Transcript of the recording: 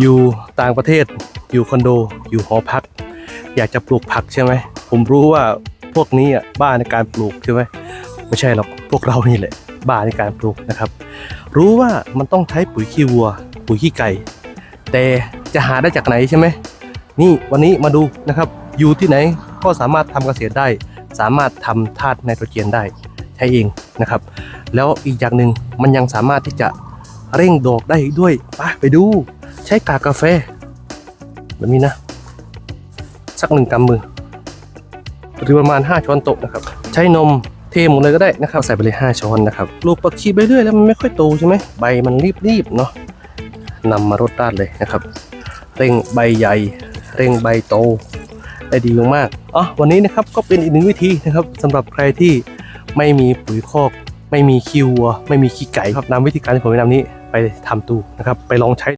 อยู่ต่างประเทศ อยู่คอนโด อยู่หอพัก อยากจะปลูกผักใช่ไหม ผมรู้ว่าพวกนี้อะบ้าในการปลูกใช่ไหมไม่ใช่หรอกพวกเรานี่แหละบ้าในการปลูกนะครับ รู้ว่ามันต้องใช้ปุ๋ยขี้วัว ปุ๋ยขี้ไก่ แต่จะหาได้จากไหนใช่ไหมนี่วันนี้มาดูนะครับ อยู่ที่ไหนก็สามารถทำเกษตรได้ สามารถทำธาตุไนโตรเจนได้ใช้เองนะครับ แล้วอีกอย่างหนึ่งมันยังสามารถที่จะเร่งดอกได้อีกด้วยไปไปดู ใช้กากกาแฟ แบบนี้นะ สักหนึ่งกำมือหรือประมาณ 5 ช้อนโต๊ะนะครับ ใช้นมเทหมดเลยก็ได้นะครับ ใส่ไปเลย 5 ช้อนนะครับปลูกผักชีไปเรื่อยแล้วมันไม่ค่อยโตใช่ไหมใบมันรีบๆเนาะนำมารดราดเลยนะครับ เร่งใบใหญ่ เร่งใบโตได้ดีมากอ๋อวันนี้นะครับก็เป็นอีกหนึ่งวิธีนะครับสำหรับใครที่ไม่มีปุ๋ยคอก ไม่มีขี้วัวไม่มีขี้ไก่ครับนำวิธีการที่ผมแนะนำนี้ไปทำดูนะครับ ไปลองใช้